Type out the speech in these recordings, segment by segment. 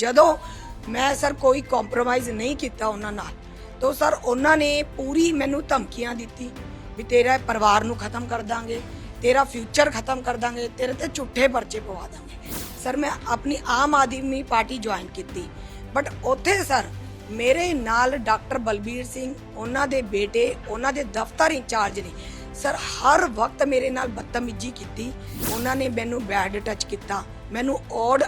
ਜਦੋਂ ਮੈਂ ਸਰ ਕੋਈ ਕੰਪਰੋਮਾਈਜ਼ ਨਹੀਂ ਕੀਤਾ ਉਹਨਾਂ ਨਾਲ, ਤਾਂ ਸਰ ਉਹਨਾਂ ਨੇ ਪੂਰੀ ਮੈਨੂੰ ਧਮਕੀਆਂ ਦਿੱਤੀ ਵੀ ਤੇਰਾ ਪਰਿਵਾਰ ਨੂੰ ਖਤਮ ਕਰ ਦਾਂਗੇ, ਤੇਰਾ ਫਿਊਚਰ ਖਤਮ ਕਰ ਦਾਂਗੇ, ਤੇਰੇ ਤੇ ਝੂਠੇ ਪਰਚੇ ਪਵਾ ਦਾਂਗੇ। ਸਰ ਮੈਂ ਆਪਣੀ ਆਮ ਆਦਮੀ ਪਾਰਟੀ ਜੁਆਇਨ ਕੀਤੀ। ਬਟ ਉੱਥੇ ਸਰ ਮੇਰੇ ਨਾਲ ਡਾਕਟਰ ਬਲਬੀਰ ਸਿੰਘ, ਉਹਨਾਂ ਦੇ ਬੇਟੇ, ਉਹਨਾਂ ਦੇ ਦਫ਼ਤਰ ਇੰਚਾਰਜ ਨੇ ਸਰ ਹਰ ਵਕਤ ਮੇਰੇ ਨਾਲ ਬਦਤਮੀਜ਼ੀ ਕੀਤੀ। ਉਹਨਾਂ ਨੇ ਮੈਨੂੰ ਬੈਡ ਟੱਚ ਕੀਤਾ। ਮੈਨੂੰ ਔਡ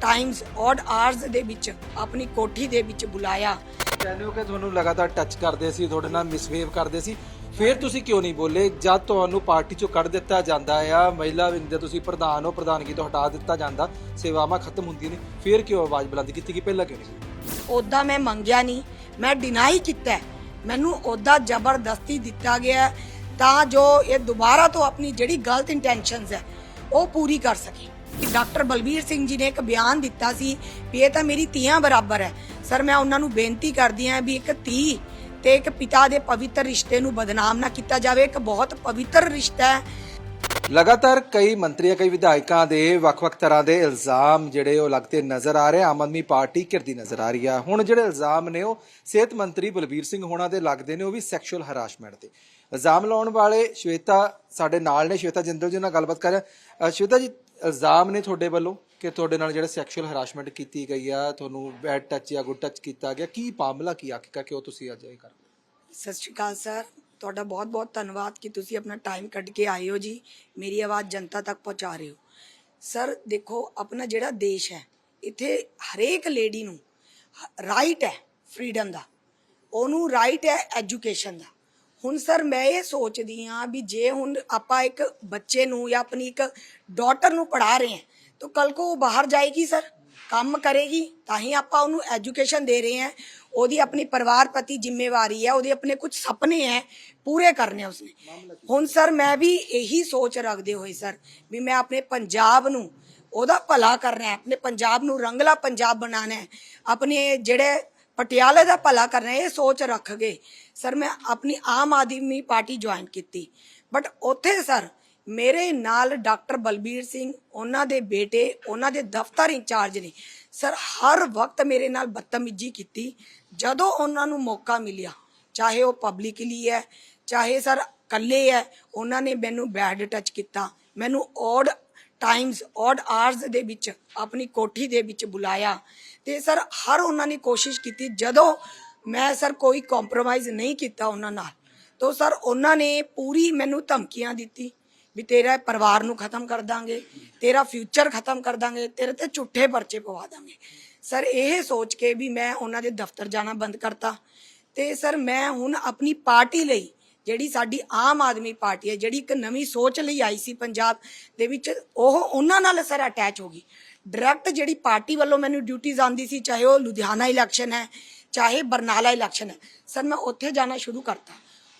ਟਾਈਮਸ ਔਡ ਆਵਰਸ ਦੇ ਵਿੱਚ ਆਪਣੀ ਕੋਠੀ ਦੇ ਵਿੱਚ ਬੁਲਾਇਆ। ਕਹਿੰਦੇ ਹੋ ਕਿ ਤੁਹਾਨੂੰ ਲਗਾਤਾਰ ਟੱਚ ਕਰਦੇ ਸੀ ਤੁਹਾਡੇ ਨਾਲ ਮਿਸਬੀਹੇਵ ਕਰਦੇ ਸੀ। ਫਿਰ ਤੁਸੀਂ ਕਿਉਂ ਨਹੀਂ ਬੋਲੇ? ਜਦ ਤੁਹਾਨੂੰ ਪਾਰਟੀ ਚੋਂ ਕੱਢ ਦਿੱਤਾ ਜਾਂਦਾ ਆ ਮਹਿਲਾ ਵਿੰਗ ਦੇ ਤੁਸੀਂ ਪ੍ਰਧਾਨ ਹੋ ਪ੍ਰਧਾਨਗੀ ਤੋਂ ਹਟਾ ਦਿੱਤਾ ਜਾਂਦਾ ਸੇਵਾਵਾਂ ਖਤਮ ਹੁੰਦੀਆਂ ਨੇ ਫਿਰ ਕਿਉਂ ਆਵਾਜ਼ ਬੁਲੰਦ ਕੀਤੀ ਕਿ ਪਹਿਲਾਂ ਕਿਉਂ ਨਹੀਂ? ਉਹਦਾ ਮੈਂ ਮੰਗਿਆ ਨਹੀਂ ਮੈਂ ਡਿਨਾਈ ਕੀਤਾ। ਮੈਨੂੰ ਉਹਦਾ ਜ਼ਬਰਦਸਤੀ ਦਿੱਤਾ ਗਿਆ ਤਾਂ ਜੋ ਇਹ ਦੁਬਾਰਾ ਤੋਂ ਆਪਣੀ ਜਿਹੜੀ ਗਲਤ ਇੰਟੈਂਸ਼ਨਸ ਹੈ ਉਹ ਪੂਰੀ ਕਰ ਸਕੇ। ਕਿ ਡਾਕਟਰ ਬਲਬੀਰ ਸਿੰਘ ਜੀ ਨੇ ਇੱਕ ਬਿਆਨ ਦਿੱਤਾ ਸੀ ਵੀ ਇਹ ਤਾਂ ਮੇਰੀ ਧੀਆਂ ਬਰਾਬਰ ਹੈ। ਸਰ, ਮੈਂ ਉਹਨਾਂ ਨੂੰ ਬੇਨਤੀ ਕਰਦੀ ਹਾਂ ਵੀ ਇੱਕ ਧੀ ਤੇ ਇੱਕ ਪਿਤਾ ਦੇ ਪਵਿੱਤਰ ਰਿਸ਼ਤੇ ਨੂੰ ਬਦਨਾਮ ਨਾ ਕੀਤਾ ਜਾਵੇ। ਇੱਕ ਬਹੁਤ ਪਵਿੱਤਰ ਰਿਸ਼ਤਾ ਹੈ। ਲਗਾਤਾਰ ਕਈ ਮੰਤਰੀਆਂ, ਕਈ ਵਿਧਾਇਕਾਂ ਦੇ ਵੱਖ-ਵੱਖ ਤਰ੍ਹਾਂ ਦੇ ਇਲਜ਼ਾਮ ਜਿਹੜੇ ਉਹ ਲੱਗਦੇ ਨਜ਼ਰ ਆ ਰਹੇ। ਆਮ ਆਦਮੀ ਪਾਰਟੀ ਘਿਰਦੀ ਨਜ਼ਰ ਆ ਰਹੀ ਆ। ਹੁਣ ਜਿਹੜੇ ਇਲਜ਼ਾਮ ਨੇ ਉਹ ਸਿਹਤ ਮੰਤਰੀ ਬਲਬੀਰ ਸਿੰਘ ਹੋਣਾ ਦੇ ਲੱਗਦੇ ਨੇ, ਉਹ ਵੀ ਸੈਕਸ਼ੂਅਲ ਹਰਾਸਮੈਂਟ ਤੇ ਇਲਜ਼ਾਮ ਲਾਉਣ ਵਾਲੇ ਸ਼ਵੇਤਾ ਸਾਡੇ ਨਾਲ ਨੇ। ਸ਼ਵੇਤਾ ਜਿੰਦਲ ਜੀ ਨਾਲ ਗੱਲਬਾਤ ਕਰ ਸ਼ਵੇਤਾ ਜੀ ਇਲਜ਼ਾਮ ਨੇ ਤੁਹਾਡੇ ਵੱਲੋਂ ਕਿ ਤੁਹਾਡੇ ਨਾਲ ਜਿਹੜਾ ਸੈਕਸ਼ੂਅਲ ਹਰਾਸਮੈਂਟ ਕੀਤੀ ਗਈ ਆ, ਤੁਹਾਨੂੰ ਬੈਡ ਟੱਚ ਜਾਂ ਗੁੱਡ ਟੱਚ ਕੀਤਾ ਗਿਆ, ਕੀ ਮਾਮਲਾ ਕੀ ਆਖਿਰ ਕਿਉਂ ਤੁਸੀਂ ਅੱਜ ਇਹ ਕਰ ਸਤਿ ਸ਼੍ਰੀ ਅਕਾਲ ਸਰ। ਤੁਹਾਡਾ ਬਹੁਤ-ਬਹੁਤ ਧੰਨਵਾਦ ਕਿ ਤੁਸੀਂ ਆਪਣਾ ਟਾਈਮ ਕੱਢ ਕੇ ਆਏ ਹੋ ਜੀ। ਮੇਰੀ ਆਵਾਜ਼ ਜਨਤਾ ਤੱਕ ਪਹੁੰਚਾ ਰਹੇ ਹੋ। ਸਰ, ਦੇਖੋ, ਆਪਣਾ ਜਿਹੜਾ ਦੇਸ਼ ਹੈ, ਇੱਥੇ ਹਰੇਕ ਲੇਡੀ ਨੂੰ ਰਾਈਟ ਹੈ ਫਰੀडम ਦਾ। ਉਹਨੂੰ ਰਾਈਟ ਹੈ ਐਜੂਕੇਸ਼ਨ ਦਾ। ਹੁਣ ਸਰ ਮੈਂ ਇਹ ਸੋਚਦੀ ਹਾਂ ਵੀ ਜੇ ਹੁਣ ਆਪਾਂ ਇੱਕ ਬੱਚੇ ਨੂੰ ਜਾਂ ਆਪਣੀ ਇੱਕ ਡਾਟਰ ਨੂੰ ਪੜਾ ਰਹੇ ਹਾਂ, ਤਾਂ ਕੱਲ ਕੋ ਉਹ ਬਾਹਰ ਜਾਏਗੀ ਸਰ? ਕੰਮ ਕਰੇਗੀ, ਤਾਂ ਹੀ ਆਪਾਂ ਉਹਨੂੰ ਐਜੂਕੇਸ਼ਨ ਦੇ ਰਹੇ ਹਾਂ। ਉਹਦੀ ਆਪਣੀ ਪਰਿਵਾਰ ਪ੍ਰਤੀ ਜ਼ਿੰਮੇਵਾਰੀ ਹੈ, ਉਹਦੇ ਆਪਣੇ ਕੁਝ ਸੁਪਨੇ ਹੈ, ਪੂਰੇ ਕਰਨੇ ਆ ਉਸਨੇ। ਹੁਣ ਸਰ ਮੈਂ ਵੀ ਇਹੀ ਸੋਚ ਰੱਖਦੇ ਹੋਏ ਸਰ, ਵੀ ਮੈਂ ਆਪਣੇ ਪੰਜਾਬ ਨੂੰ, ਉਹਦਾ ਭਲਾ ਕਰਨਾ ਹੈ, ਆਪਣੇ ਪੰਜਾਬ ਨੂੰ ਰੰਗਲਾ ਪੰਜਾਬ ਬਣਾਉਣਾ ਹੈ। ਆਪਣੇ ਜਿਹੜੇ ਪਟਿਆਲੇ ਦਾ ਭਲਾ ਕਰਨਾ, ਇਹ ਸੋਚ ਰੱਖ ਕੇ ਸਰ ਮੈਂ ਆਪਣੀ ਆਮ ਆਦਮੀ ਪਾਰਟੀ ਜੁਆਇਨ ਕੀਤੀ। ਬਟ ਉੱਥੇ ਸਰ ਮੇਰੇ ਨਾਲ ਡਾਕਟਰ ਬਲਬੀਰ ਸਿੰਘ, ਉਹਨਾਂ ਦੇ ਬੇਟੇ, ਉਹਨਾਂ ਦੇ ਦਫ਼ਤਰ ਇੰਚਾਰਜ ਨੇ। ਸਰ ਹਰ ਵਕਤ ਮੇਰੇ ਨਾਲ ਬਦਤਮੀਜ਼ੀ ਕੀਤੀ। ਜਦੋਂ ਉਹਨਾਂ ਨੂੰ ਮੌਕਾ ਮਿਲਿਆ, ਚਾਹੇ ਉਹ ਪਬਲਿਕਲੀ ਹੈ, ਚਾਹੇ ਸਰ ਕੱਲੇ ਹੈ, ਉਹਨਾਂ ਨੇ ਮੈਨੂੰ ਬੈਡ ਟੱਚ ਕੀਤਾ। ਮੈਨੂੰ ਔਡ ਟਾਈਮਸ ਔਡ ਆਵਰਸ ਦੇ ਵਿੱਚ ਆਪਣੀ ਕੋਠੀ ਦੇ ਵਿੱਚ ਬੁਲਾਇਆ। ਤੇ ਸਰ ਹਰ ਉਹਨਾਂ ਨੇ ਕੋਸ਼ਿਸ਼ ਕੀਤੀ, ਜਦੋਂ ਮੈਂ ਸਰ ਕੋਈ ਕੰਪਰੋਮਾਈਜ਼ ਨਹੀਂ ਕੀਤਾ ਉਹਨਾਂ ਨਾਲ, ਤੋਂ ਸਰ ਉਹਨਾਂ ਨੇ ਪੂਰੀ ਮੈਨੂੰ ਧਮਕੀਆਂ ਦਿੱਤੀ ਵੀ ਤੇਰਾ ਪਰਿਵਾਰ ਨੂੰ ਖਤਮ ਕਰ ਦਾਂਗੇ, ਤੇਰਾ ਫਿਊਚਰ ਖਤਮ ਕਰ ਦਾਂਗੇ, ਤੇਰੇ ਤੇ ਝੂਠੇ ਪਰਚੇ ਪਵਾ ਦਾਂਗੇ। ਸਰ ਇਹ ਸੋਚ ਕੇ ਵੀ ਮੈਂ ਉਹਨਾਂ ਦੇ ਦਫ਼ਤਰ ਜਾਣਾ ਬੰਦ ਕਰਤਾ ਤੇ ਸਰ ਮੈਂ ਹੁਣ ਆਪਣੀ ਪਾਰਟੀ ਲਈ, ਜਿਹੜੀ ਸਾਡੀ ਆਮ ਆਦਮੀ ਪਾਰਟੀ ਹੈ, ਜਿਹੜੀ ਇੱਕ ਨਵੀਂ ਸੋਚ ਲਈ ਆਈ ਸੀ ਪੰਜਾਬ ਦੇ ਵਿੱਚ, ਉਹ ਉਹਨਾਂ ਨਾਲ ਸਰ ਅਟੈਚ ਹੋ ਗਈ। ਡਾਇਰੈਕਟ ਜਿਹੜੀ ਪਾਰਟੀ ਵੱਲੋਂ ਮੈਨੂੰ ਡਿਊਟੀਆਂ ਆਉਂਦੀ ਸੀ, ਚਾਹੇ ਉਹ ਲੁਧਿਆਣਾ ਇਲੈਕਸ਼ਨ ਹੈ, ਚਾਹੇ ਬਰਨਾਲਾ ਇਲੈਕਸ਼ਨ ਹੈ, ਸਰ ਮੈਂ ਉੱਥੇ ਜਾਣਾ ਸ਼ੁਰੂ ਕਰਤਾ।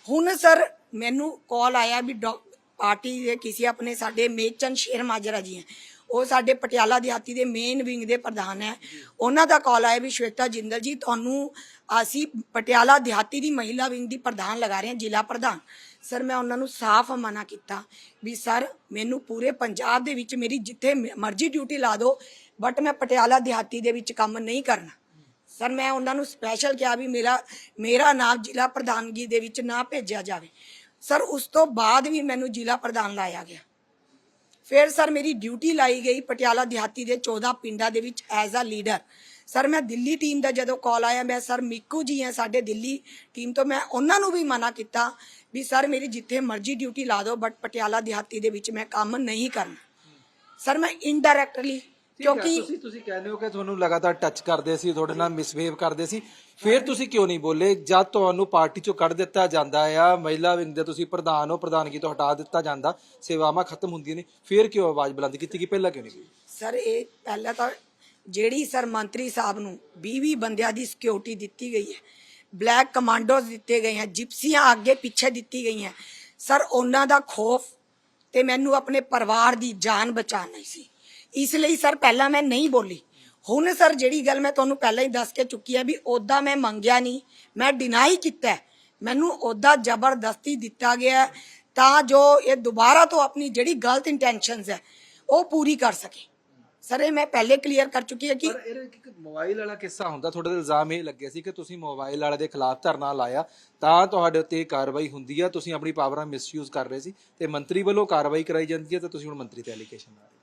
ਹੁਣ ਸਰ ਮੈਨੂੰ ਕਾਲ ਆਇਆ ਵੀ ਡਾਕ- ਪਾਰਟੀ ਦੇ ਕਿਸੇ ਆਪਣੇ ਸਾਡੇ ਮੇਚੰਦ ਸ਼ੇਰ ਮਾਜਰਾ ਜੀ ਹੈ। ਉਹ ਸਾਡੇ ਪਟਿਆਲਾ ਦਿਹਾਤੀ ਦੇ ਮੇਨ ਵਿੰਗ ਦੇ ਪ੍ਰਧਾਨ ਹੈ। ਉਹਨਾਂ ਦਾ ਕਾਲ ਆਇਆ ਵੀ ਸ਼ਵੇਤਾ ਜਿੰਦਲ ਜੀ ਤੁਹਾਨੂੰ ਅਸੀਂ ਪਟਿਆਲਾ ਦਿਹਾਤੀ ਦੀ ਮਹਿਲਾ ਵਿੰਗ ਦੀ ਪ੍ਰਧਾਨ ਲਗਾ ਰਹੇ ਹਾਂ, ਜ਼ਿਲ੍ਹਾ ਪ੍ਰਧਾਨ। ਸਰ, ਮੈਂ ਉਹਨਾਂ ਨੂੰ ਸਾਫ਼ ਮਨਾ ਕੀਤਾ ਵੀ ਸਰ, ਮੈਨੂੰ ਪੂਰੇ ਪੰਜਾਬ ਦੇ ਵਿੱਚ ਮੇਰੀ ਜਿੱਥੇ ਮਰਜ਼ੀ ਡਿਊਟੀ ਲਾ ਦਿਓ ਬਟ ਮੈਂ ਪਟਿਆਲਾ ਦਿਹਾਤੀ ਦੇ ਵਿੱਚ ਕੰਮ ਨਹੀਂ ਕਰਨਾ। ਸਰ, ਮੈਂ ਉਹਨਾਂ ਨੂੰ ਸਪੈਸ਼ਲ ਕਿਹਾ ਵੀ ਮੇਰਾ ਮੇਰਾ ਨਾਮ ਜ਼ਿਲ੍ਹਾ ਪ੍ਰਧਾਨਗੀ ਦੇ ਵਿੱਚ ਨਾ ਭੇਜਿਆ ਜਾਵੇ। ਸਰ, ਉਸ ਤੋਂ ਬਾਅਦ ਵੀ ਮੈਨੂੰ ਜ਼ਿਲ੍ਹਾ ਪ੍ਰਧਾਨ ਲਾਇਆ ਗਿਆ। ਫਿਰ ਸਰ, ਮੇਰੀ ਡਿਊਟੀ ਲਾਈ ਗਈ ਪਟਿਆਲਾ ਦਿਹਾਤੀ ਦੇ 14 ਪਿੰਡਾਂ ਦੇ ਵਿੱਚ ਐਜ਼ ਅ ਲੀਡਰ ਸਰ ਮੈਂ ਦਿੱਲੀ ਟੀਮ ਦਾ ਜਦੋਂ ਕਾਲ ਆਇਆ ਮੈਂ ਸਰ ਮਿੱਕੂ ਜੀ ਹੈ ਸਾਡੇ ਦਿੱਲੀ ਟੀਮ ਤੋਂ ਮੈਂ ਉਹਨਾਂ ਨੂੰ ਵੀ ਮਨਾ ਕੀਤਾ ਵੀ ਸਰ ਮੇਰੀ ਜਿੱਥੇ ਮਰਜ਼ੀ ਡਿਊਟੀ ਲਾ ਦਿਓ ਬਟ ਪਟਿਆਲਾ ਦਿਹਾਤੀ ਦੇ ਵਿੱਚ ਮੈਂ ਕੰਮ ਨਹੀਂ ਕਰਨਾ। ਸਰ ਮੈਂ ਇਨਡਾਇਰੈਕਟਲੀ ਕਿਉਂਕਿ ਤੁਸੀਂ ਤੁਸੀਂ ਕਹਿੰਦੇ ਹੋ ਕਿ ਤੁਹਾਨੂੰ ਲਗਾਤਾਰ ਟੱਚ ਕਰਦੇ ਸੀ ਤੁਹਾਡੇ ਨਾਲ ਮਿਸਬੀਹੇਵ ਕਰਦੇ ਸੀ। ਫਿਰ ਤੁਸੀਂ ਕਿਉਂ ਨਹੀਂ ਬੋਲੇ? ਜਦ ਤੁਹਾਨੂੰ ਪਾਰਟੀ ਚੋਂ ਕੱਢ ਦਿੱਤਾ ਜਾਂਦਾ ਆ ਮਹਿਲਾ ਵਿੰਗ ਦੇ ਤੁਸੀਂ ਪ੍ਰਧਾਨ ਹੋ ਪ੍ਰਧਾਨਗੀ ਤੋਂ ਹਟਾ ਦਿੱਤਾ ਜਾਂਦਾ ਸੇਵਾਵਾਂ ਖਤਮ ਹੁੰਦੀਆਂ ਨੇ ਫਿਰ ਕਿਉਂ ਆਵਾਜ਼ ਬੁਲੰਦ ਕੀਤੀ ਕਿ ਪਹਿਲਾਂ ਕਿਉਂ ਨਹੀਂ? ਸਰ ਇਹ ਪਹਿਲਾਂ ਤਾਂ ਜਿਹੜੀ ਸਰ ਮੰਤਰੀ ਸਾਹਿਬ ਨੂੰ 20-20 ਬੰਦਿਆਂ ਦੀ ਸਿਕਿਉਰਿਟੀ ਦਿੱਤੀ ਗਈ ਹੈ। ਬਲੈਕ ਕਮਾਂਡੋਜ਼ ਦਿੱਤੇ ਗਏ ਹਨ ਜਿਪਸੀਆਂ ਅੱਗੇ ਪਿੱਛੇ ਦਿੱਤੀ ਗਈਆਂ ਸਰ ਉਹਨਾਂ ਦਾ ਖੋਫ ਤੇ ਮੈਨੂੰ ਆਪਣੇ ਪਰਿਵਾਰ ਦੀ ਜਾਨ ਬਚਾਉਣੀ ਸੀ। ਇਸ ਲਈ ਸਰ ਪਹਿਲਾਂ ਮੈਂ ਨਹੀਂ ਬੋਲੀ। ਹੁਣ ਸਰ ਜਿਹੜੀ ਗੱਲ ਮੈਂ ਤੁਹਾਨੂੰ ਪਹਿਲਾਂ ਹੀ ਦੱਸ ਕੇ ਚੁੱਕੀ ਹੈ ਵੀ ਉਹਦਾ ਮੈਂ ਮੰਗਿਆ ਨਹੀਂ, ਮੈਂ ਡਿਨਾਈ ਕੀਤਾ ਮੈਨੂੰ ਉਹਦਾ ਜ਼ਬਰਦਸਤੀ ਦਿੱਤਾ ਗਿਆ ਤਾਂ ਜੋ ਇਹ ਦੁਬਾਰਾ ਤੋਂ ਆਪਣੀ ਜਿਹੜੀ ਗਲਤ ਇੰਟੈਂਸ਼ਨਸ ਹੈ, ਉਹ ਪੂਰੀ ਕਰ ਸਕੇ। ਸਰ ਇਹ ਮੈਂ ਪਹਿਲੇ ਕਲੀਅਰ ਕਰ ਚੁੱਕੀ ਹਾਂ ਕਿ ਪਰ ਇਹ ਇੱਕ ਮੋਬਾਈਲ ਵਾਲਾ ਕਿੱਸਾ ਹੁੰਦਾ ਤੁਹਾਡੇ ਤੇ ਇਲਜ਼ਾਮ ਇਹ ਲੱਗਿਆ ਸੀ ਕਿ ਤੁਸੀਂ ਮੋਬਾਈਲ ਵਾਲੇ ਦੇ ਖਿਲਾਫ ਧਰਨਾ ਲਾਇਆ ਤਾਂ ਤੁਹਾਡੇ ਉੱਤੇ ਇਹ ਕਾਰਵਾਈ ਹੁੰਦੀ ਆ ਤੁਸੀਂ ਆਪਣੀ ਪਾਵਰ ਮਿਸਯੂਜ਼ ਕਰ ਰਹੇ ਸੀ ਤੇ ਮੰਤਰੀ ਵੱਲੋਂ ਕਾਰਵਾਈ ਕਰਾਈ ਜਾਂਦੀ ਹੈ ਤੇ ਤੁਸੀਂ ਹੁਣ ਮੰਤਰੀ ਤੇ ਐਲੀਗੇਸ਼ਨ ਲਾ ਰਹੇ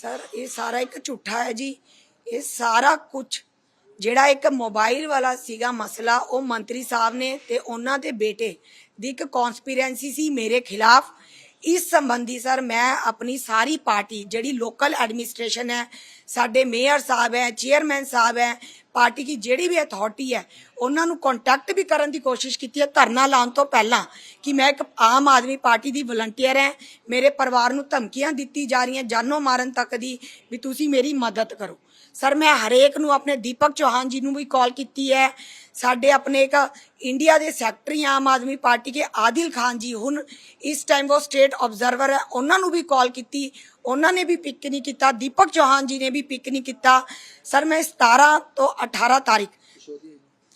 ਸਰ ਇਹ ਸਾਰਾ ਇੱਕ ਝੂਠਾ ਹੈ ਜੀ। ਇਹ ਸਾਰਾ ਕੁਝ ਜਿਹੜਾ ਇੱਕ ਮੋਬਾਈਲ ਵਾਲਾ ਸੀਗਾ ਮਸਲਾ ਉਹ ਮੰਤਰੀ ਸਾਹਿਬ ਨੇ ਤੇ ਉਹਨਾਂ ਦੇ ਬੇਟੇ ਦੀ ਇੱਕ ਕਨਸਪੀਰੈਂਸੀ ਸੀ ਮੇਰੇ ਖਿਲਾਫ। ਇਸ ਸੰਬੰਧੀ ਸਰ ਮੈਂ ਆਪਣੀ ਸਾਰੀ ਪਾਰਟੀ ਜਿਹੜੀ ਲੋਕਲ ਐਡਮਿਨਿਸਟ੍ਰੇਸ਼ਨ ਹੈ ਸਾਡੇ ਮੇਅਰ ਸਾਹਿਬ ਹੈ, ਚੇਅਰਮੈਨ ਸਾਹਿਬ ਹੈ, ਪਾਰਟੀ ਦੀ ਜਿਹੜੀ ਵੀ ਅਥਾਰਟੀ ਹੈ, ਉਹਨਾਂ ਨੂੰ ਕੰਟੈਕਟ ਵੀ ਕਰਨ ਦੀ ਕੋਸ਼ਿਸ਼ ਕੀਤੀ ਹੈ, ਧਰਨਾ ਲਾਉਣ ਤੋਂ ਪਹਿਲਾਂ ਕਿ ਮੈਂ ਇੱਕ ਆਮ ਆਦਮੀ ਪਾਰਟੀ ਦੀ ਵਲੰਟੀਅਰ ਹੈ, ਮੇਰੇ ਪਰਿਵਾਰ ਨੂੰ ਧਮਕੀਆਂ ਦਿੱਤੀ ਜਾ ਰਹੀਆਂ, ਜਾਨੋਂ ਮਾਰਨ ਤੱਕ ਦੀ, ਵੀ ਤੁਸੀਂ ਮੇਰੀ ਮਦਦ ਕਰੋ। ਸਰ, ਮੈਂ ਹਰੇਕ ਨੂੰ ਆਪਣੇ ਦੀਪਕ ਚੌਹਾਨ ਜੀ ਨੂੰ ਵੀ ਕਾਲ ਕੀਤੀ ਹੈ, ਸਾਡੇ ਆਪਣੇ ਇੱਕ ਇੰਡੀਆ ਦੇ ਸੈਕਟਰੀ ਆਮ ਆਦਮੀ ਪਾਰਟੀ ਕੇ ਆਦਿਲ ਖਾਨ ਜੀ, ਹੁਣ ਇਸ ਟਾਈਮ ਉਹ ਸਟੇਟ ਆਬਜ਼ਰਵਰ ਹੈ, ਉਹਨਾਂ ਨੂੰ ਵੀ ਕਾਲ ਕੀਤੀ ਉਹਨਾਂ ਨੇ ਵੀ ਪਿਕ ਨਹੀਂ ਕੀਤਾ, ਦੀਪਕ ਚੌਹਾਨ ਜੀ ਨੇ ਵੀ ਪਿਕ ਨਹੀਂ ਕੀਤਾ। ਸਰ, ਮੈਂ 17 ਤੋਂ 18 ਤਾਰੀਖ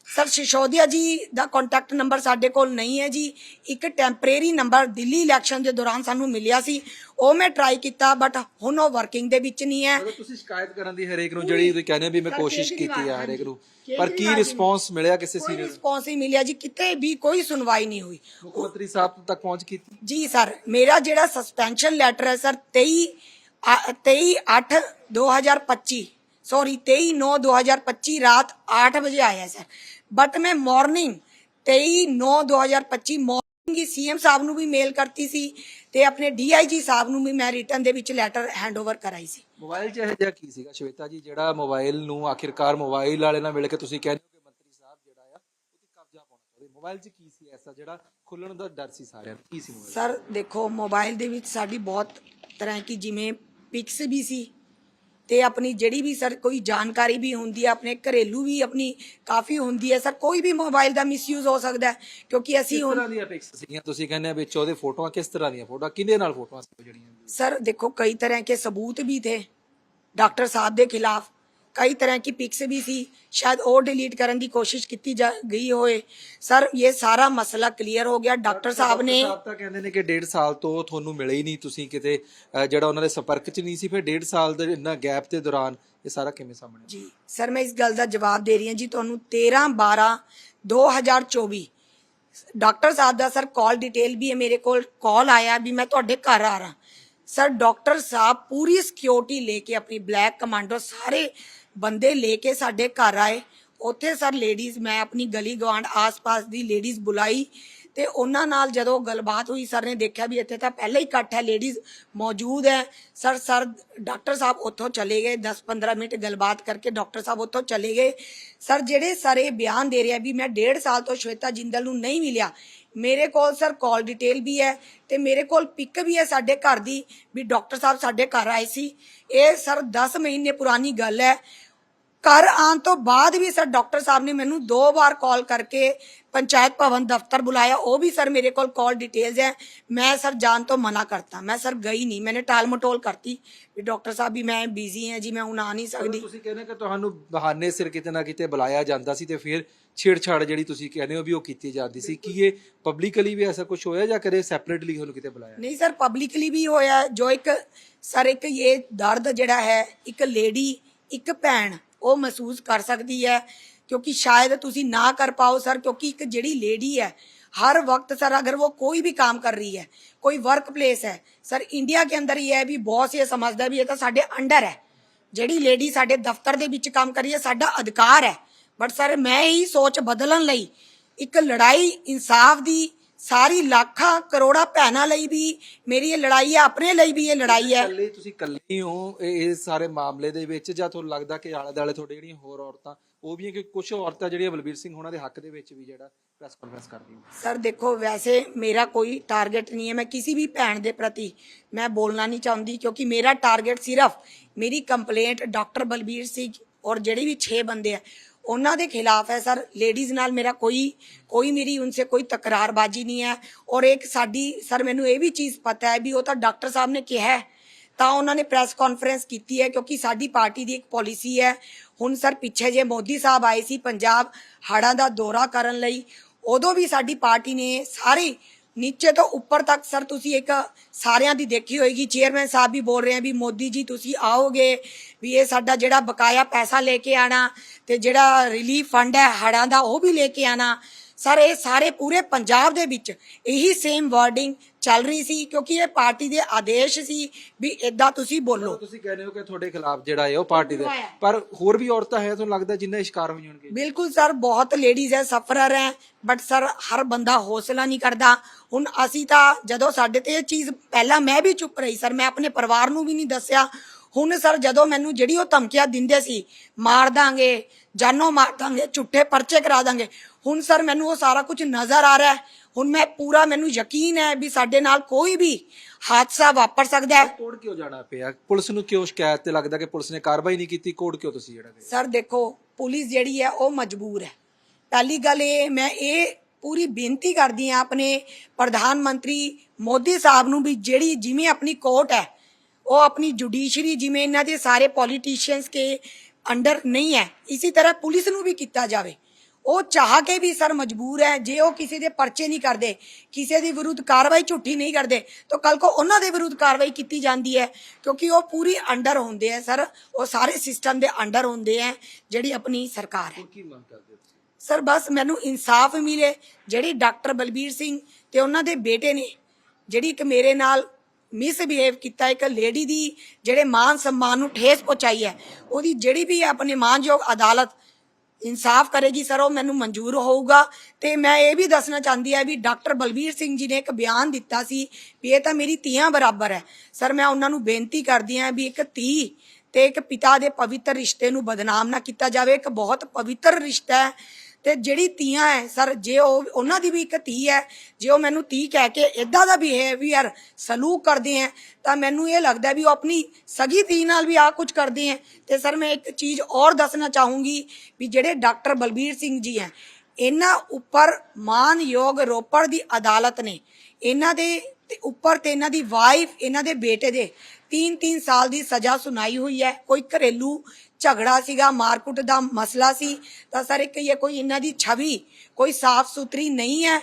ਸਰ ਸ਼ਿਸ਼ੋਦੀਆ ਜੀ ਦਾ ਕੰਟੈਕਟ ਨੰਬਰ ਸਾਡੇ ਕੋਲ ਨਹੀਂ ਹੈ ਜੀ। ਇੱਕ ਟੈਂਪਰੇਰੀ ਨੰਬਰ ਦਿੱਲੀ ਇਲੈਕਸ਼ਨ ਦੇ ਦੌਰਾਨ ਸਾਨੂੰ ਮਿਲਿਆ ਸੀ। ਉਹ ਮੈਂ ਟਰਾਈ ਕੀਤਾ ਬਟ ਹੁਣ ਉਹ ਵਰਕਿੰਗ ਦੇ ਵਿੱਚ ਨਹੀਂ ਹੈ। ਮਤਲਬ ਤੁਸੀਂ ਸ਼ਿਕਾਇਤ ਕਰਨ ਦੀ ਹਰੇਕ ਨੂੰ ਜਿਹੜੀ ਤੁਸੀਂ ਕਹਿੰਦੇ ਹੋ ਵੀ ਮੈਂ ਕੋਸ਼ਿਸ਼ ਕੀਤੀ ਆ ਹਰੇਕ ਨੂੰ। ਪਰ ਕੀ ਰਿਸਪੌਂਸ ਮਿਲਿਆ ਕਿਸੇ ਕੋਈ ਸੀਨੀਅਰ ਰਿਸਪੌਂਸ ਨਹੀਂ ਮਿਲਿਆ ਜੀ ਕਿਤੇ ਵੀ ਕੋਈ ਸੁਣਵਾਈ ਨਹੀਂ ਹੋਈ। ਮੁੱਖ ਮੰਤਰੀ ਸਾਹਿਬ ਤੱਕ ਪਹੁੰਚ ਕੀਤੀ ਜੀ ਸਰ ਮੇਰਾ ਜਿਹੜਾ ਸਸਪੈਂਸ਼ਨ ਲੈਟਰ ਹੈ ਸਰ 23 ਅ- 23 8 2025 ਸੌਰੀ 23 9 2025 ਰਾਤ 8 ਵਜੇ ਆਇਆ ਸਰ। ਬਟ ਮੈਂ ਮਾਰਨਿੰਗ 23 9 2025 ਮਾਰਨਿੰਗ ਹੀ ਸੀਐਮ ਸਾਹਿਬ ਨੂੰ ਵੀ ਮੇਲ ਕਰਤੀ ਸੀ ਤੇ ਆਪਣੇ ਡੀਆਈਜੀ ਸਾਹਿਬ ਨੂੰ ਵੀ ਮੈਂ ਰਿਟਰਨ ਦੇ ਵਿੱਚ ਲੈਟਰ ਹੈਂਡਓਵਰ ਕਰਾਈ ਸੀ ਮੋਬਾਈਲ 'ਚ ਇਹ ਜਿਹਾ ਕੀ ਸੀਗਾ ਸ਼ਵੇਤਾ ਜੀ ਜਿਹੜਾ ਮੋਬਾਈਲ ਨੂੰ ਆਖਿਰਕਾਰ ਮੋਬਾਈਲ ਵਾਲੇ ਨਾਲ ਮਿਲ ਕੇ ਤੁਸੀਂ ਕਹਿੰਦੇ ਹੋ ਕਿ ਮੰਤਰੀ ਸਾਹਿਬ ਜਿਹੜਾ ਆ ਉਹਦੀ ਕਬਜ਼ਾ ਪਾਉਣਾ ਚਾਹੁੰਦੇ ਮੋਬਾਈਲ 'ਚ ਕੀ ਸੀ ਐਸਾ ਜਿਹੜਾ ਖੁੱਲਣ ਦਾ ਡਰ ਸੀ ਸਾਰਿਆਂ ਨੂੰ ਕੀ ਸੀ ਮੋਬਾਈਲ ਸਰ ਦੇਖੋ ਮੋਬਾਈਲ ਦੇ ਵਿੱਚ ਸਾਡੀ ਬਹੁਤ ਤਰ੍ਹਾਂ ਕੀ ਜਿਵੇਂ ਪਿਕਸ ਵੀ ਸੀ ਤੇ ਆਪਣੀ ਜਿਹੜੀ ਵੀ ਸਰ ਕੋਈ ਜਾਣਕਾਰੀ ਵੀ ਹੁੰਦੀ ਹੈ ਆਪਣੇ ਘਰੇਲੂ ਵੀ ਆਪਣੀ ਕਾਫੀ ਹੁੰਦੀ ਹੈ ਸਰ ਕੋਈ ਵੀ ਮੋਬਾਈਲ ਦਾ ਮਿਸਯੂਜ਼ ਹੋ ਸਕਦਾ ਹੈ ਕਿਉਂਕਿ ਅਸੀਂ ਕਿਸ ਹੁਣ ਤਰ੍ਹਾਂ ਦੀਆਂ ਪਿਕਸ ਸੀਗੀਆਂ ਤੁਸੀਂ ਕਹਿੰਦੇ ਆ ਵਿੱਚ ਉਹਦੇ ਫੋਟੋਆਂ ਕਿਸ ਤਰ੍ਹਾਂ ਦੀਆਂ ਫੋਟੋਆਂ ਕਿਹਦੇ ਨਾਲ ਫੋਟੋਆਂ ਸੀ ਉਹ ਜਿਹੜੀਆਂ सर देखो कई तरह के सबूत भी थे डॉक्टर साहब के खिलाफ कई तरह की पिक्स भी थी शायद और डिलीट करने की कोशिश की जा गई होए सर ये सारा मसला क्लियर हो गया डॉक्टर साहब ने ਸਾਹਿਬ ਤਾਂ ਕਹਿੰਦੇ ਨੇ ਕਿ 1.5 ਸਾਲ ਤੋਂ ਤੁਹਾਨੂੰ ਮਿਲੇ ਹੀ ਨਹੀਂ ਤੁਸੀਂ ਕਿਤੇ ਅਹ, ਜਿਹੜਾ ਉਹਨਾਂ ਦੇ ਸੰਪਰਕ 'ਚ ਨਹੀਂ ਸੀ ਫਿਰ 1.5 ਸਾਲ ਦੇ ਇੰਨਾ ਗੈਪ ਦੇ ਦੌਰਾਨ ਇਹ ਸਾਰਾ ਕਿਵੇਂ ਸਾਹਮਣੇ ਆਇਆ? ਜੀ ਸਰ ਮੈਂ ਇਸ ਗੱਲ ਦਾ ਜਵਾਬ ਦੇ ਰਹੀ ਹਾਂ ਜੀ ਤੁਹਾਨੂੰ 13 12 2024 ਡਾਕਟਰ ਸਾਹਿਬ ਦਾ ਸਰ ਕਾਲ ਡਿਟੇਲ ਵੀ ਹੈ ਮੇਰੇ ਕੋਲ ਕਾਲ ਆਇਆ ਵੀ ਮੈਂ ਤੁਹਾਡੇ ਘਰ ਆ ਰਹਾ ਸਰ, ਡਾਕਟਰ ਸਾਹਿਬ ਪੂਰੀ ਸਿਕਿਉਰਿਟੀ ਲੈ ਕੇ ਆਪਣੀ ਬਲੈਕ ਕਮਾਂਡੋ ਸਾਰੇ ਬੰਦੇ ਲੈ ਕੇ ਸਾਡੇ ਘਰ ਆਏ। ਉੱਥੇ ਸਰ ਲੇਡੀਜ਼ ਮੈਂ ਆਪਣੀ ਗਲੀ ਗਵਾਂਡ ਆਸ-ਪਾਸ ਦੀ ਲੇਡੀਜ਼ ਬੁਲਾਈ ਤੇ ਉਹਨਾਂ ਨਾਲ ਜਦੋਂ ਗੱਲਬਾਤ ਹੋਈ, ਸਰ ਨੇ ਦੇਖਿਆ ਵੀ ਇੱਥੇ ਤਾਂ ਪਹਿਲਾਂ ਹੀ ਇਕੱਠ ਹੈ ਲੇਡੀਜ਼ ਮੌਜੂਦ ਹੈ। ਸਰ ਸਰ, ਡਾਕਟਰ ਸਾਹਿਬ ਉੱਥੋਂ ਚਲੇ ਗਏ 10-15 ਮਿੰਟ ਗੱਲਬਾਤ ਕਰਕੇ ਡਾਕਟਰ ਸਾਹਿਬ ਉੱਥੋਂ ਚਲੇ ਗਏ। ਸਰ, ਜਿਹੜੇ ਸਾਰੇ ਬਿਆਨ ਦੇ ਰਿਹਾ ਵੀ ਮੈਂ 1.5 ਸਾਲ ਤੋਂ ਸ਼ਵੇਤਾ ਜਿੰਦਲ ਨੂੰ ਨਹੀਂ ਮਿਲਿਆ ਮੇਰੇ ਕੋਲ ਸਰ ਕਾਲ ਡਿਟੇਲ ਵੀ ਹੈ ਤੇ ਮੇਰੇ ਕੋਲ ਪਿਕ ਵੀ ਹੈ ਸਾਡੇ ਘਰ ਦੀ ਵੀ ਡਾਕਟਰ ਸਾਹਿਬ ਸਾਡੇ ਘਰ ਆਏ ਸੀ। ਇਹ ਸਰ 10 ਮਹੀਨੇ ਪੁਰਾਣੀ ਗੱਲ ਹੈ। ਘਰ ਆਉਣ ਤੋਂ ਬਾਅਦ ਵੀ ਸਰ ਡਾਕਟਰ ਸਾਹਿਬ ਨੇ ਮੈਨੂੰ ਦੋ ਵਾਰ ਕਾਲ ਕਰਕੇ ਪੰਚਾਇਤ ਭਵਨ ਦਫ਼ਤਰ ਬੁਲਾਇਆ ਉਹ ਵੀ ਸਰ ਮੇਰੇ ਕੋਲ ਕਾਲ ਡਿਟੇਲਸ ਹੈ। ਮੈਂ ਸਰ ਜਾਣ ਤੋਂ ਮਨਾ ਕਰਤਾ। ਮੈਂ ਸਰ ਗਈ ਨਹੀਂ। ਮੈंने ਟਾਲ ਮਟੋਲ ਕਰਤੀ। ਵੀ ਡਾਕਟਰ ਸਾਹਿਬ ਵੀ ਮੈਂ ਬਿਜ਼ੀ ਹਾਂ ਜੀ ਮੈਂ ਹੁਣ ਆ ਨਹੀਂ ਸਕਦੀ। ਤੁਸੀਂ ਕਹਿੰਦੇ ਕਿ ਤੁਹਾਨੂੰ ਬਹਾਨੇ ਸਿਰ ਕਿਤੇ ਨਾ ਕਿਤੇ ਬੁਲਾਇਆ ਜਾਂਦਾ ਸੀ ਤੇ ਫਿਰ ਛੇੜਛਾੜ ਜਿਹੜੀ ਤੁਸੀਂ ਕਹਿੰਦੇ ਹੋ ਵੀ ਉਹ ਕੀਤੀ ਜਾਂਦੀ ਸੀ। ਕੀ ਇਹ ਪਬਲਿਕਲੀ ਵੀ ਐਸਾ ਕੁਝ ਹੋਇਆ ਜਾਂ ਕਦੇ ਸੈਪਰੇਟਲੀ ਤੁਹਾਨੂੰ ਕਿਤੇ ਬੁਲਾਇਆ? ਨਹੀਂ ਸਰ ਪਬਲਿਕਲੀ ਵੀ ਹੋਇਆ। ਜੋ ਇੱਕ ਸਰ ਇੱਕ ਇਹ ਦਰਦ ਜਿਹੜਾ ਹੈ ਇੱਕ ਲੇਡੀ ਇੱਕ ਭੈਣ ਉਹ ਮਹਿਸੂਸ ਕਰ ਸਕਦੀ ਹੈ ਕਿਉਂਕਿ ਸ਼ਾਇਦ ਤੁਸੀਂ ਨਾ ਕਰ ਪਾਓ ਸਰ ਕਿਉਂਕਿ ਇੱਕ ਜਿਹੜੀ ਲੇਡੀ ਹੈ हर वक्त सर अगर वो कोई भी काम कर रही है कोई वर्क प्लेस है सर इंडिया के अंदर ये है भी बॉस ये समझदा भी ये तो साडे अंडर है ਜਿਹੜੀ ਲੇਡੀ ਸਾਡੇ ਦਫ਼ਤਰ ਦੇ ਵਿੱਚ ਕੰਮ ਕਰੀ ਹੈ ਸਾਡਾ ਅਧਿਕਾਰ ਹੈ ਬਟ ਸਰ ਮੈਂ ਹੀ ਸੋਚ ਬਦਲਣ ਲਈ ਇੱਕ ਲੜਾਈ ਇਨਸਾਫ ਦੀ ਸਾਰੀ ਲੱਖਾਂ ਕਰੋੜਾਂ ਭੈਣਾਂ ਲਈ ਵੀ ਮੇਰੀ ਇਹ ਲੜਾਈ ਹੈ ਆਪਣੇ ਲਈ ਵੀ ਇਹ ਲੜਾਈ ਹੈ। ਇਕੱਲੇ ਤੁਸੀਂ ਇਕੱਲੇ ਹੀ ਹੋ ਇਹ ਇਹ ਸਾਰੇ ਮਾਮਲੇ ਦੇ ਵਿੱਚ ਜਾਂ ਤੁਹਾਨੂੰ ਲੱਗਦਾ ਕਿ ਆਲੇ ਦੁਆਲੇ ਤੁਹਾਡੇ ਜਿਹੜੀਆਂ ਹੋਰ ਔਰਤਾਂ ਉਹ ਵੀ ਕਿ ਕੁਝ ਔਰਤਾਂ ਜਿਹੜੀਆਂ ਬਲਬੀਰ ਸਿੰਘ ਹੋਣਾ ਦੇ ਹੱਕ ਦੇ ਵਿੱਚ ਵੀ ਜਿਹੜਾ ਪ੍ਰੈਸ ਕਾਨਫਰੰਸ ਕਰਦੀਆਂ ਸਰ ਦੇਖੋ ਵੈਸੇ ਮੇਰਾ ਕੋਈ ਟਾਰਗੇਟ ਨਹੀਂ ਹੈ ਮੈਂ ਕਿਸੇ ਵੀ ਭੈਣ ਦੇ ਪ੍ਰਤੀ ਮੈਂ ਬੋਲਣਾ ਨਹੀਂ ਚਾਹੁੰਦੀ ਕਿਉਂਕਿ ਮੇਰਾ ਟਾਰਗੇਟ ਸਿਰਫ ਮੇਰੀ ਕੰਪਲੇਂਟ ਡਾਕਟਰ ਬਲਬੀਰ ਸਿੰਘ ਔਰ ਜਿਹੜੇ ਵੀ 6 ਬੰਦੇ ਆ ਉਹਨਾਂ ਦੇ ਖਿਲਾਫ ਹੈ, ਸਰ। ਲੇਡੀਜ਼ ਨਾਲ ਮੇਰਾ ਕੋਈ ਕੋਈ ਮੇਰੀ ਉਨਸੇ ਕੋਈ ਤਕਰਾਰਬਾਜੀ ਨਹੀਂ ਹੈ। ਔਰ ਇੱਕ ਸਾਡੀ, ਸਰ, ਮੈਨੂੰ ਇਹ ਵੀ ਚੀਜ਼ ਪਤਾ ਹੈ ਵੀ ਉਹ ਤਾਂ ਡਾਕਟਰ ਸਾਹਿਬ ਨੇ ਕਿਹਾ ਹੈ। ਤਾਂ ਉਹਨਾਂ ਨੇ ਪ੍ਰੈਸ ਕਾਨਫਰੰਸ ਕੀਤੀ ਹੈ ਕਿਉਂਕਿ ਸਾਡੀ ਪਾਰਟੀ ਦੀ ਇੱਕ ਪਾਲਿਸੀ ਹੈ। ਹੁਣ, ਸਰ, ਪਿੱਛੇ ਜੇ ਮੋਦੀ ਸਾਹਿਬ ਆਏ ਸੀ ਪੰਜਾਬ ਹੜ੍ਹਾਂ ਦਾ ਦੌਰਾ ਕਰਨ ਲਈ, ਉਦੋਂ ਵੀ ਸਾਡੀ ਪਾਰਟੀ ਨੇ ਸਾਰੇ ਨੀਚੇ ਤੋਂ ਉੱਪਰ ਤੱਕ, ਸਰ, ਤੁਸੀਂ ਇੱਕ ਸਾਰਿਆਂ ਦੀ ਦੇਖੀ ਹੋਏਗੀ। ਚੇਅਰਮੈਨ ਸਾਹਿਬ ਵੀ ਬੋਲ ਰਹੇ ਆ ਵੀ ਮੋਦੀ ਜੀ, ਤੁਸੀਂ ਆਓਗੇ ਵੀ ਇਹ ਸਾਡਾ ਜਿਹੜਾ ਬਕਾਇਆ ਪੈਸਾ ਲੈ ਕੇ ਆਣਾ ਤੇ ਜਿਹੜਾ ਰਿਲੀਫ ਫੰਡ ਹੈ ਹੜਾਂ ਦਾ, ਉਹ ਵੀ ਲੈ ਕੇ ਆਣਾ। ਸਰ ਇਹ ਸਾਰੇ ਪੂਰੇ ਪੰਜਾਬ ਦੇ ਵਿੱਚ ਇਹੀ ਸੇਮ ਵਰਡਿੰਗ ਚੱਲ ਰਹੀ ਸੀ ਕਿਉਂਕਿ ਇਹ ਪਾਰਟੀ ਦੇ ਆਦੇਸ਼ ਸੀ ਵੀ ਇਦਾਂ ਤੁਸੀਂ ਬੋਲੋ। ਤੁਸੀਂ ਕਹਿੰਦੇ ਹੋ ਕਿ ਤੁਹਾਡੇ ਖਿਲਾਫ ਜਿਹੜਾ ਹੈ ਉਹ ਪਾਰਟੀ ਦੇ। ਪਰ ਹੋਰ ਵੀ ਔਰਤਾਂ ਹੈ ਤੁਹਾਨੂੰ ਲੱਗਦਾ ਜਿੰਨੇ ਸ਼ਿਕਾਰ ਹੋਈ ਹੋਣਗੇ? ਬਿਲਕੁਲ ਸਰ ਬਹੁਤ ਲੇਡੀਜ਼ ਹੈ ਸਫਰਰ ਹੈ ਬਟ ਸਰ ਹਰ ਬੰਦਾ ਹੌਸਲਾ ਨਹੀਂ ਕਰਦਾ। ਹੁਣ ਅਸੀਂ ਤਾਂ ਜਦੋਂ ਸਾਡੇ ਤੇ ਇਹ ਚੀਜ਼ ਪਹਿਲਾਂ ਮੈਂ ਵੀ ਚੁੱਪ ਰਹੀ ਸਰ ਮੈਂ ਆਪਣੇ ਪਰਿਵਾਰ ਨੂੰ ਵੀ ਨਹੀਂ ਦੱਸਿਆ। ਹੁਣ ਸਰ ਜਦੋਂ ਮੈਨੂੰ ਜਿਹੜੀ ਉਹ ਧਮਕੀਆਂ ਦਿੰਦੇ ਸੀ ਮਾਰ ਦਾਂਗੇ ਜਾਨੋਂ ਮਾਰ ਦਾਂਗੇ ਝੁੱਠੇ ਪਰਚੇ ਕਰਾ ਦਾਂਗੇ ਹੁਣ ਸਰ ਮੈਨੂੰ ਉਹ ਸਾਰਾ ਕੁਝ ਨਜ਼ਰ ਆ ਰਿਹਾ ਹੈ। ਹੁਣ ਮੈਂ ਪੂਰਾ ਮੈਨੂੰ ਯਕੀਨ ਹੈ ਵੀ ਸਾਡੇ ਨਾਲ ਕੋਈ ਵੀ ਹਾਦਸਾ ਵਾਪਰ ਸਕਦਾ ਹੈ। ਕੋਰਟ ਕਿਉਂ ਜਾਣਾ ਪਿਆ? ਪੁਲਿਸ ਨੂੰ ਕਿਉਂ ਸ਼ਿਕਾਇਤ ਤੇ ਲੱਗਦਾ ਕਿ ਪੁਲਿਸ ਨੇ ਕਾਰਵਾਈ ਨਹੀਂ ਕੀਤੀ? ਕੋਰਟ ਕਿਉਂ ਤੁਸੀਂ ਜਿਹੜਾ ਗਏ ਸਰ ਦੇਖੋ ਪੁਲਿਸ ਜਿਹੜੀ ਹੈ ਉਹ ਮਜਬੂਰ ਹੈ। ਪਹਿਲੀ ਗੱਲ ਇਹ ਮੈਂ ਇਹ ਪੂਰੀ ਬੇਨਤੀ ਕਰਦੀ ਹਾਂ ਆਪਣੇ ਪ੍ਰਧਾਨ ਮੰਤਰੀ ਮੋਦੀ ਸਾਹਿਬ ਨੂੰ ਵੀ ਜਿਹੜੀ ਜਿਵੇਂ ਆਪਣੀ ਕੋਰਟ ਹੈ ਉਹ ਆਪਣੀ ਜੁਡੀਸ਼ਰੀ ਜਿਵੇਂ ਇਹਨਾਂ ਦੇ ਸਾਰੇ ਪੋਲੀਟੀਸ਼ੀਅਨਸ ਕੇ ਅੰਡਰ ਨਹੀਂ ਹੈ ਇਸੇ ਤਰ੍ਹਾਂ ਪੁਲਿਸ ਨੂੰ ਵੀ ਕੀਤਾ ਜਾਵੇ। ਉਹ ਚਾਹ ਕੇ ਵੀ ਸਰ ਮਜਬੂਰ ਹੈ ਜੇ ਉਹ ਕਿਸੇ ਦੇ ਪਰਚੇ ਨਹੀਂ ਕਰਦੇ ਕਿਸੇ ਦੇ ਵਿਰੁੱਧ ਕਾਰਵਾਈ ਝੂਠੀ ਨਹੀਂ ਕਰਦੇ ਤਾਂ ਕੱਲ ਕੋ ਉਹਨਾਂ ਦੇ ਵਿਰੁੱਧ ਕਾਰਵਾਈ ਕੀਤੀ ਜਾਂਦੀ ਹੈ ਕਿਉਂਕਿ ਉਹ ਪੂਰੀ ਅੰਡਰ ਹੁੰਦੇ ਆ ਸਰ ਉਹ ਸਾਰੇ ਸਿਸਟਮ ਦੇ ਅੰਡਰ ਹੁੰਦੇ ਆ ਜਿਹੜੀ ਆਪਣੀ ਸਰਕਾਰ ਹੈ। ਕੀ ਮੰਗ ਕਰਦੇ ਹੋ ਤੁਸੀਂ? ਸਰ ਬਸ ਮੈਨੂੰ ਇਨਸਾਫ ਮਿਲੇ ਜਿਹੜੀ ਡਾਕਟਰ ਬਲਬੀਰ ਸਿੰਘ ਤੇ ਉਹਨਾਂ ਦੇ ਬੇਟੇ ਨੇ ਜਿਹੜੀ ਇੱਕ ਮੇਰੇ ਨਾਲ ਮਿਸਬਿਹੇਵ ਕੀਤਾ ਇੱਕ ਲੇਡੀ ਦੀ ਜਿਹੜੇ ਮਾਨ ਸਨਮਾਨ ਨੂੰ ਠੇਸ ਪਹੁੰਚਾਈ ਹੈ, ਉਹਦੀ ਜਿਹੜੀ ਵੀ ਆਪਣੇ ਮਾਨਯੋਗ ਅਦਾਲਤ ਇਨਸਾਫ ਕਰੇਗੀ ਸਰ, ਉਹ ਮੈਨੂੰ ਮਨਜ਼ੂਰ ਹੋਊਗਾ। ਤੇ ਮੈਂ ਇਹ ਵੀ ਦੱਸਣਾ ਚਾਹੁੰਦੀ ਹਾਂ ਵੀ ਡਾਕਟਰ ਬਲਬੀਰ ਸਿੰਘ ਜੀ ਨੇ ਇੱਕ ਬਿਆਨ ਦਿੱਤਾ ਸੀ ਵੀ ਇਹ ਤਾਂ ਮੇਰੀ ਧੀਆਂ ਬਰਾਬਰ ਹੈ। ਸਰ, ਮੈਂ ਉਹਨਾਂ ਨੂੰ ਬੇਨਤੀ ਕਰਦੀ ਹਾਂ ਵੀ ਇੱਕ ਧੀ ਤੇ ਇੱਕ ਪਿਤਾ ਦੇ ਪਵਿੱਤਰ ਰਿਸ਼ਤੇ ਨੂੰ ਬਦਨਾਮ ਨਾ ਕੀਤਾ ਜਾਵੇ, ਇੱਕ ਬਹੁਤ ਪਵਿੱਤਰ ਰਿਸ਼ਤਾ ਹੈ। ਤੇ ਜਿਹੜੀ ਧੀਆਂ ਹੈ, ਸਰ, ਜੇ ਉਹ, ਉਹਨਾਂ ਦੀ ਵੀ ਇੱਕ ਧੀ ਹੈ, ਜੇ ਉਹ ਮੈਨੂੰ ਧੀ ਕਹਿ ਕੇ ਇਦਾਂ ਦਾ ਬਿਹੇਵੀਅਰ ਸਲੂਕ ਕਰਦੇ ਹੈ, ਤਾਂ ਮੈਨੂੰ ਇਹ ਲੱਗਦਾ ਵੀ ਉਹ ਆਪਣੀ ਸਗੀ ਧੀ ਨਾਲ ਵੀ ਆ ਕੁਝ ਕਰਦੇ ਹੈ। ਤੇ ਸਰ, ਮੈਂ ਇੱਕ ਚੀਜ਼ ਔਰ ਦੱਸਣਾ ਚਾਹੂੰਗੀ ਵੀ ਜਿਹੜੇ ਡਾਕਟਰ ਬਲਬੀਰ ਸਿੰਘ ਜੀ ਹੈ, ਇਹਨਾਂ ਉੱਪਰ ਮਾਨਯੋਗ ਰੋਪੜ ਦੀ ਅਦਾਲਤ ਨੇ, ਇਹਨਾਂ ਦੇ ਉੱਪਰ ਤੇ ਇਹਨਾਂ ਦੀ ਵਾਈਫ ਇਹਨਾਂ ਦੇ ਬੇਟੇ ਦੇ 3-3 ਸਾਲ ਦੀ ਸਜ਼ਾ ਸੁਣਾਈ ਹੋਈ ਹੈ। ਕੋਈ ਘਰੇਲੂ ਝਗੜਾ ਸੀਗਾ, ਮਾਰਕੁੱਟ ਦਾ ਮਸਲਾ ਸੀ। ਤਾਂ ਸਰ ਇੱਕ ਇਹ ਕੋਈ ਇਹਨਾਂ ਦੀ ਛਵੀ ਕੋਈ ਸਾਫ਼ ਸੁਥਰੀ ਨਹੀਂ ਹੈ।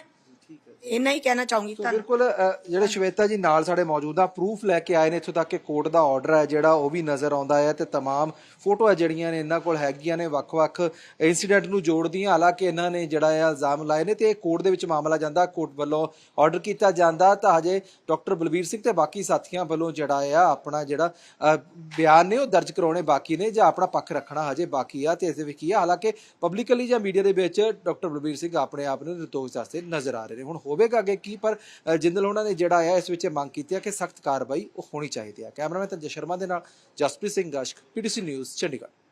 ਇੰਨਾ ਹੀ ਕਹਿਣਾ ਚਾਹੂੰਗੀ ਸੋ ਤੁਹਾਨੂੰ ਬਿਲਕੁਲ ਅ, ਜਿਹੜੇ ਸ਼ਵੇਤਾ ਜੀ ਨਾਲ ਸਾਡੇ ਮੌਜੂਦ ਆ ਪ੍ਰੂਫ ਲੈ ਕੇ ਆਏ ਨੇ ਇੱਥੋਂ ਤੱਕ ਕਿ ਕੋਰਟ ਦਾ ਆਰਡਰ ਹੈ ਜਿਹੜਾ ਉਹ ਵੀ ਨਜ਼ਰ ਆਉਂਦਾ ਹੈ ਤੇ तमाम ਫੋਟੋਆਂ ਜਿਹੜੀਆਂ ਨੇ ਇਹਨਾਂ ਕੋਲ ਹੈਗੀਆਂ ਨੇ ਵੱਖ-ਵੱਖ ਇਨਸੀਡੈਂਟ ਨੂੰ ਜੋੜਦੀਆਂ ਹਾਲਾਂਕਿ ਇਹਨਾਂ ਨੇ ਜਿਹੜਾ ਹੈ ਇਲਜ਼ਾਮ ਲਾਏ ਨੇ ਤੇ ਇਹ ਕੋਰਟ ਦੇ ਵਿੱਚ ਮਾਮਲਾ ਜਾਂਦਾ ਕੋਰਟ ਵੱਲੋਂ ਆਰਡਰ ਕੀਤਾ ਜਾਂਦਾ ਤਾਂ ਹਜੇ ਡਾਕਟਰ ਬਲਬੀਰ ਸਿੰਘ ਤੇ ਬਾਕੀ ਸਾਥੀਆਂ ਵੱਲੋਂ ਜਿਹੜਾ ਆ ਆਪਣਾ ਜਿਹੜਾ ਅ, ਬਿਆਨ ਨੇ ਉਹ ਦਰਜ ਕਰਾਉਣੇ ਬਾਕੀ ਨੇ ਜਾਂ ਆਪਣਾ ਪੱਖ ਰੱਖਣਾ ਹਜੇ ਬਾਕੀ ਆ ਤੇ ਇਸ ਦੇ ਵਿੱਚ ਕੀ ਆ ਹਾਲਾਂਕਿ ਪਬਲਿਕਲੀ ਜਾਂ ਮੀਡੀਆ ਦੇ ਵਿੱਚ ਡਾਕਟਰ ਬਲਬੀਰ ਸਿੰਘ ਆਪਣੇ ਆਪ ਨੂੰ ਨਿਰਦੋਸ਼ ਦੱਸਦੇ ਨਜ਼ਰ ਆ ਰਹੇ ਨੇ ਹੁਣ ਹੋਵੇਗਾ ਅੱਗੇ ਕੀ ਪਰ ਅ, ਜਿੰਦਲ ਉਹਨਾਂ ਨੇ ਜਿਹੜਾ ਆ ਇਸ ਵਿੱਚ ਇਹ ਮੰਗ ਕੀਤੀ ਹੈ ਕਿ ਸਖਤ ਕਾਰਵਾਈ ਉਹ ਹੋਣੀ ਚਾਹੀਦੀ ਹੈ ਕੈਮਰਾਮੈਨ ਤੰਜੇ ਸ਼ਰਮਾ ਦੇ ਨਾਲ ਜਸਪ੍ਰੀਤ ਸਿੰਘ ਗਸ਼ਕ ਪੀਟੀਸੀ ਨਿਊਜ਼ ਚੰਡੀਗੜ੍ਹ।